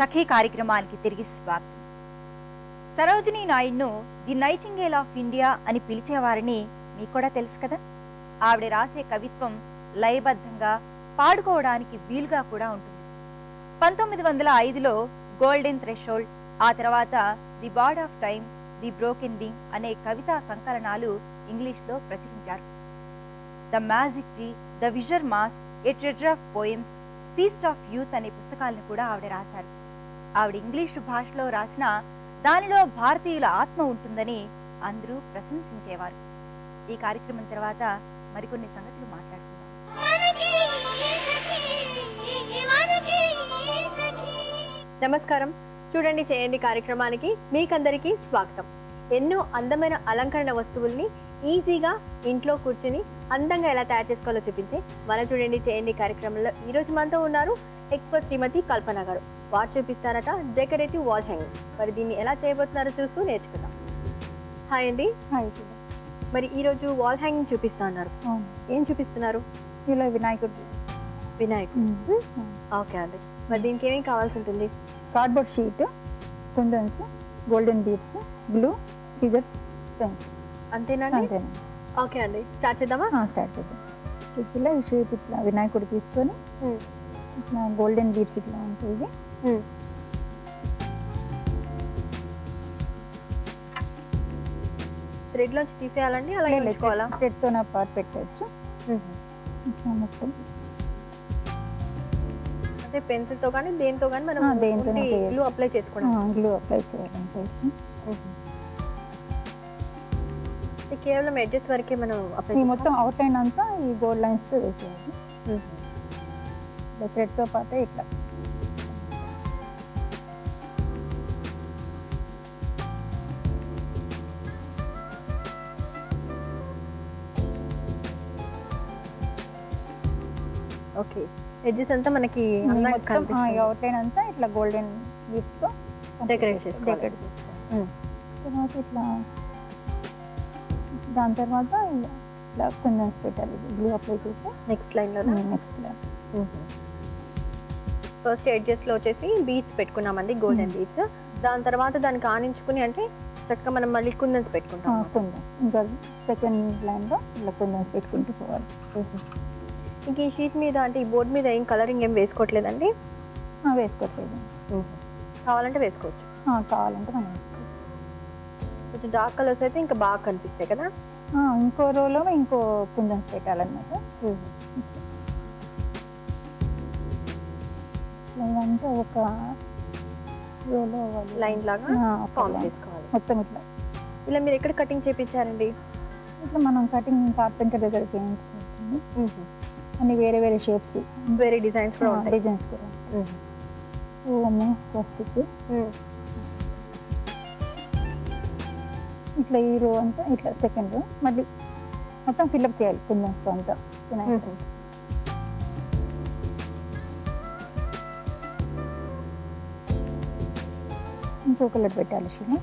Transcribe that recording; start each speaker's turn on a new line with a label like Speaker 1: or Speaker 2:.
Speaker 1: సఖీ కార్యక్రమానికి తిరిగి స్వాగతం. సరోజినీ నాయుడును ది నైటింగేల్ ఆఫ్ ఇండియా అని పిలిచేవారని మీకు కూడా తెలుసు కదా? ఆవిడ రాసే కవిత్వం లయబద్ధంగా పాడుకోవడానికి వీలుగా కూడా ఉంటుంది. పంతొమ్మిది వందల ఐదులో గోల్డెన్ థ్రెషోల్డ్ ఆ తర్వాత the bird of time the broken wing అనే కవితా సంకలనాలు ఇంగ్లీష్లో ప్రచురించారు. The magic tree the wizard mask a treasure of poems feast of youth అనే పుస్తకాలను కూడా ఆవిడ రాశారు. ఆవిడ ఇంగ్లీషు భాషలో రాసిన దానిలో భారతీయుల ఆత్మ ఉంటుందని అందరూ ప్రశంసించేవారు. ఈ కార్యక్రమం తర్వాత మరికొన్ని సంగతులు మాట్లాడుకుందాం.
Speaker 2: నమస్కారం. చూడండి చేయండి కార్యక్రమానికి మీకందరికీ స్వాగతం. ఎన్నో అందమైన అలంకరణ వస్తువుల్ని ఈజీగా ఇంట్లో కూర్చుని అందంగా ఎలా తయారు చేసుకోవాలో చూపించే మన చూడండి చేయండి కార్యక్రమంలో ఈ రోజు మనతో ఉన్నారు ఎక్స్పర్ట్ శ్రీమతి కల్పన గారు. వారు చూపిస్తారట డెకరేటివ్ వాల్ హ్యాంగింగ్. మరి దీన్ని ఎలా చేయబోతున్నారో చూస్తూ నేర్చుకుందాం. హాయ్ అండి. మరి ఈ రోజు వాల్ హ్యాంగింగ్ చూపిస్తా అన్నారు. ఏం చూపిస్తున్నారు?
Speaker 3: ఇలా వినాయకుడు
Speaker 2: వినాయకుడు. ఓకే అండి. మరి దీనికి ఏమేమి కావాల్సి ఉంటుంది?
Speaker 3: Cardboard sheet kundans golden beads glue scissors pens
Speaker 2: అంతేనండి?
Speaker 3: అంతేనా
Speaker 2: ఓకే అండి. స్టార్ట్ చేద్దామా?
Speaker 3: స్టార్ట్ చేద్దాం. చూసిలా ఈ షేప్ ఇట్లా వినాయకుడు తీసుకొని. ఇట్లా గోల్డెన్ బీడ్స్ ఇట్లా ఉంటుంది.
Speaker 2: థ్రెడ్ లోంచి తీసేయాలండి? అలాగే ఉంచుకోవాలా?
Speaker 3: థ్రెడ్తో పాటు పెట్టవచ్చు ఇట్లా మొత్తం.
Speaker 2: అంటే పెన్సిల్తో కానీ దేంతో కానీ మనం. గ్లూ అప్లై చేసుకోవడం
Speaker 3: గ్లూ అప్లై చేయాలంటే.
Speaker 2: కేవలం ఎడ్జెస్ వరకే మనం
Speaker 3: ఈ మొత్తం అవుట్లైన్ అంతా ఈ గోల్డ్ లైన్స్తో వేసేయాలి థ్రెడ్తో పాటే ఇట్లా.
Speaker 2: ఓకే ఎడ్జెస్ అంతా మనకి కనిపిస్తుంది.
Speaker 3: అవుట్లైన్ అంతా ఇట్లా గోల్డెన్తో
Speaker 2: Decorate చేసుకోవాలి.
Speaker 3: డెకరేట్ చేసుకోవాలి. తర్వాత ఇట్లా దాని తర్వాత ఇట్లా కుందన్స్ పెట్టాలి. గ్లూ అప్లై చేసి
Speaker 2: నెక్స్ట్ లైన్? లో
Speaker 3: నెక్స్ట్
Speaker 2: ఫస్ట్ ఎడ్జెస్లో వచ్చేసి బీట్స్ పెట్టుకున్నామండి గోల్డెన్ బీట్స్ దాని తర్వాత దానికి ఆనించుకుని అంటే చక్కగా మనం మళ్ళీ కుందన్స్ పెట్టుకుంటాం.
Speaker 3: కుందన్. ఇంకా సెకండ్ లైన్లో ఇట్లా కుందన్స్ పెట్టుకుంటూ పోవాలి.
Speaker 2: ఇంక ఈ షీట్ మీద అంటే ఈ బోర్డు మీద ఏం కలరింగ్ ఏం వేసుకోవట్లేదండి?
Speaker 3: వేసుకోవట్లేదు.
Speaker 2: కావాలంటే వేసుకోవచ్చు.
Speaker 3: కావాలంటే మనం వేసుకోవచ్చు.
Speaker 2: కొంచెం డార్క్ కలర్స్ అయితే ఇంకా బాగా కనిపిస్తాయి కదా?
Speaker 3: ఇంకో రోలో ఇంకో కుందన్స్ పెట్టాలన్నమాట. లేదంటే ఒక రోలో
Speaker 2: లైన్ లాగా ఫామ్. చేసుకోవాలి.
Speaker 3: మొత్తం ఇట్లా.
Speaker 2: ఇలా మీరు ఎక్కడ కటింగ్ చేపించారండి?
Speaker 3: ఇట్లా మనం కటింగ్ కార్పెంటర్ దగ్గర చేయించుకోవచ్చు అన్ని వేరే వేరే షేప్స్
Speaker 2: వేరే డిజైన్స్ కూడా
Speaker 3: డిజైన్స్ కూడా ఓము స్వస్తిక్. ఇట్లా ఈ రో అంతా ఇట్లా సెకండ్ రో. మళ్ళీ మొత్తం ఫిల్అప్ చేయాలి కుందన్స్తో అంతా. వినాయకుడు. ఇంకో కలర్ పెట్టాలి శివ.